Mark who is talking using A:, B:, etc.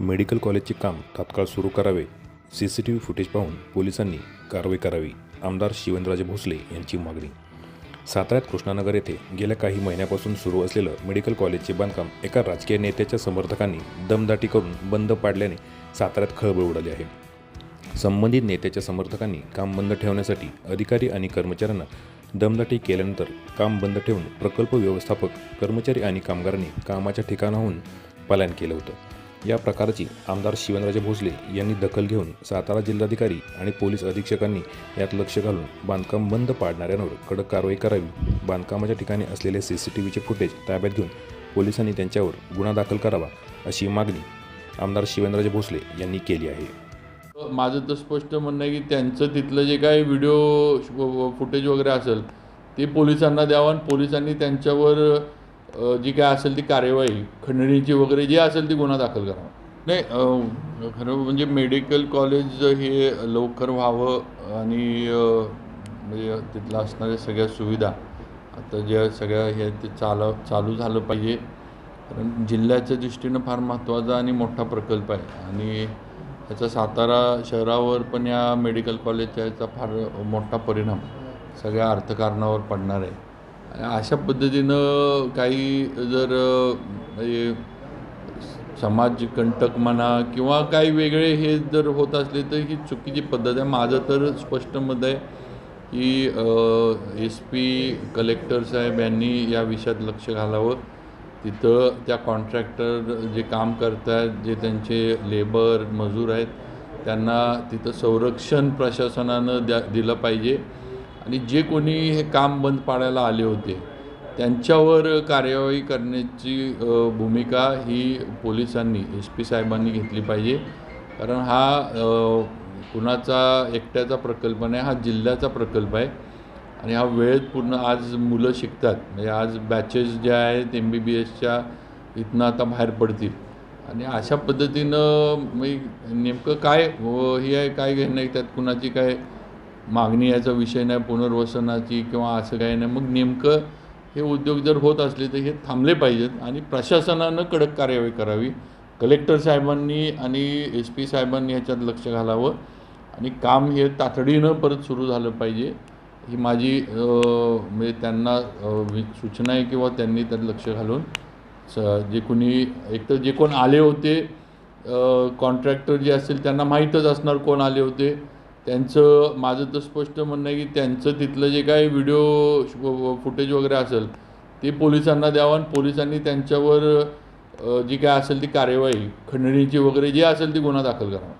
A: Medical कॉलेजचे काम तात्काळ सुरू करावे. C C T V footage पाहून पोलिसांनी कारवाई करावी आमदार शिवेंद्रराजे भोसले यांची मागणी. साताऱ्यात कृष्णानगर येथे गेल्या काही महिन्यापासून सुरू असलेलं मेडिकल कॉलेजचे बांधकाम एका राजकीय नेत्याच्या समर्थकांनी दमदाटी करून बंद पाडल्याने साताऱ्यात खळबळ उडाली आहे. संबंधित नेत्याच्या समर्थकांनी काम बंद ठेवण्यासाठी अधिकारी आणि कर्मचाऱ्यांना दमदाटी केल्यानंतर काम बंद ठेवून प्रकल्प व्यवस्थापक कर्मचारी आणि कामगारांनी कामाच्या ठिकाणाहून पलायन केलं होतं. या प्रकाराची आमदार शिवनराजे भोसले यांनी दखल घेऊन सातारा जिल्हाधिकारी आणि पोलीस अधीक्षकांनी यात लक्ष घालून बांधकाम बंद पाडणाऱ्यांवर कडक कारवाई करावी बांधकामाच्या ठिकाणी असलेले सी सी टी व्हीचे फुटेज ताब्यात घेऊन पोलिसांनी त्यांच्यावर गुन्हा दाखल करावा अशी मागणी आमदार शिवेंद्रराजे भोसले यांनी केली आहे.
B: माझं तर स्पष्ट म्हणणं आहे की त्यांचं तिथलं जे काही व्हिडिओ फुटेज वगैरे असेल ते पोलिसांना द्यावं आणि पोलिसांनी त्यांच्यावर जी काय असेल ती कार्यवाही खंडणीची वगैरे जी असेल ती गुन्हा दाखल करावा नाही खरं म्हणजे मेडिकल कॉलेज हे लवकर व्हावं आणि म्हणजे तिथलं असणाऱ्या सगळ्या सुविधा आता ज्या सगळ्या हे ते चाल चालू झालं पाहिजे. कारण जिल्ह्याच्या दृष्टीनं फार महत्त्वाचा आणि मोठा प्रकल्प आहे. आणि याचा सातारा शहरावर पण या मेडिकल कॉलेजच्या याचा फार मोठा परिणाम सगळ्या अर्थकारणावर पडणार आहे. अशा पद्धतीनं काही जर अ, म्हणजे समाज समाजकंटक म्हणा किंवा काही वेगळे हे जर होत असले तर ही चुकीची पद्धत आहे. माझं तर स्पष्ट मत आहे की एस पी कलेक्टर साहेब यांनी या विषयात लक्ष घालावं. तिथं त्या कॉन्ट्रॅक्टर जे काम करत आहेत जे त्यांचे लेबर मजूर आहेत त्यांना तिथं संरक्षण प्रशासनानं द्या दिलं पाहिजे. आणि जे कोणी हे काम बंद पाडायला आले होते त्यांच्यावर कार्यवाही करण्याची भूमिका ही पोलिसांनी एस पी साहेबांनी घेतली पाहिजे. कारण हा कुणाचा एकट्याचा प्रकल्प नाही हा जिल्ह्याचा प्रकल्प आहे. आणि हा वेळेत पूर्ण आज मुलं शिकतात. म्हणजे आज बॅचेस ज्या आहेत एम बी बी एसच्या इथनं आता बाहेर पडतील. आणि अशा पद्धतीनं मी नेमकं काय व हे आहे काय घेणं नाही त्यात कुणाची काय मागणी याचा विषय नाही पुनर्वसनाची किंवा असं काही नाही. मग नेमकं हे उद्योग जर होत असले तर हे थांबले पाहिजेत आणि प्रशासनानं कडक कार्यवाही करावी. कलेक्टर साहेबांनी आणि एस पी साहेबांनी ह्याच्यात लक्ष घालावं आणि काम हे तातडीनं परत सुरू झालं पाहिजे. ही माझी म्हणजे त्यांना वि- सूचना आहे किंवा त्यांनी त्यात लक्ष घालून. स जे कोणी एकतर जे कोण आले होते कॉन्ट्रॅक्टर जे असतील त्यांना माहीतच असणार कोण आले होते. त्यांचं माझं तर स्पष्ट म्हणणं आहे की त्यांचं तिथलं जे काही व्हिडिओ फुटेज वगैरे असेल ते पोलिसांना द्यावं आणि पोलिसांनी त्यांच्यावर जी काय असेल ती कार्यवाही खंडणीची वगैरे जी असेल ती गुन्हा दाखल करावा.